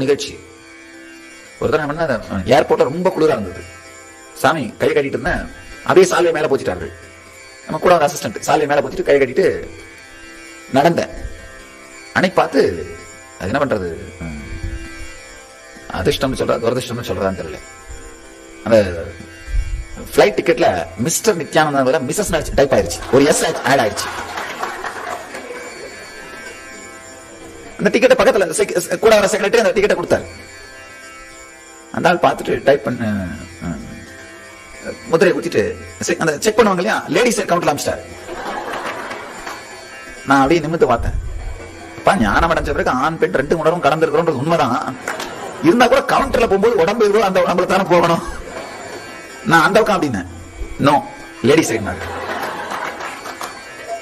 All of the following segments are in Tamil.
நிகழ்ச்சி. ஒரு தடவை என்ன பண்ண ஏர்போர்ட்ல ரொம்ப குளிரா இருந்தது. சாமி கை கட்டிட்டு இருந்தேன். அப்படியே சாலையை மேல போச்சுட்டார்கள் நம்ம கூட ஒரு அசிஸ்டன்ட் சாலையை மேல போச்சுட்டு கை கட்டிட்டு நடந்தேன். அன்னைக்கு பார்த்து அது என்ன பண்றது? அதிர்ஷ்டம்னு சொல்றா துரதிர்ஷ்டம்னு சொல்றதான்னு தெரியல. அந்த ஃப்ளைட் டிக்கெட்ல மிஸ்டர் நித்யானந்தா மிஸ்ஸஸ் டைப் ஆயிருச்சு. ஒரு எஸ் ஆட் ஆயிடுச்சு அந்த டிக்கெட்டை பக்கத்துல கூட வர செக்ரட்டரி அந்த டிக்கெட்டை கொடுத்தாரு. அந்த ஆள் பார்த்துட்டு டைப் பண்ண அஹ், குத்திட்டு அந்த செக் பண்ணுவாங்க இல்லையா? லேடிஸ் கவுண்டர் அமிச்சிட்டாரு. நான் அப்படியே நிமித்து பார்த்தேன். அப்பா ஞானம் அடைஞ்ச பிறகு ஆண் பெண் ரெண்டு உணர்வும் கலந்துருக்கிறோன்றது உண்மைதான். இருந்தா கூட கவுண்டர்ல போகும்போது உடம்பு இருக்கோ அந்த உடம்புல தானே போகணும். நான் அந்த பக்கம் அப்படின்னேன். நோ லேடிஸ் சைடு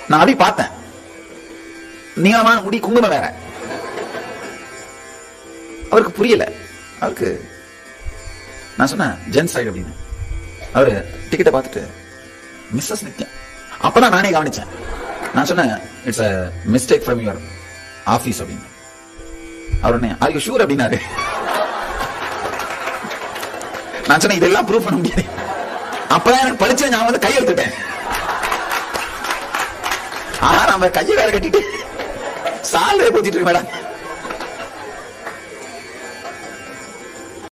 நான் அப்படி பார்த்தேன். நீளமான முடி குங்குமம் வேற. அவருக்கு புரியல. அவருக்கு நான் சொன்னேன் ஜென்ஸ் சைடு அப்படின்னு. அவரு டிக்கெட்டை பார்த்துட்டு மிஸ்ஸஸ் நித்யா. அப்பதான் நானே கவனிச்சேன். நான் சொன்னேன் it's a mistake from your office அப்படின்னு. அவர் என்ன ஆர் யூ ஷூர் அப்படின்னாரு. நான் சொன்னேன் இதெல்லாம் ப்ரூவ் பண்ண முடியாது. அப்பதான் எனக்கு படிச்ச நான் வந்து கையெழுத்துட்டேன் ஆனா நம்ம கையை வேலை கட்டிட்டு சால்வே பூத்திட்டு இருக்கு மேடம்.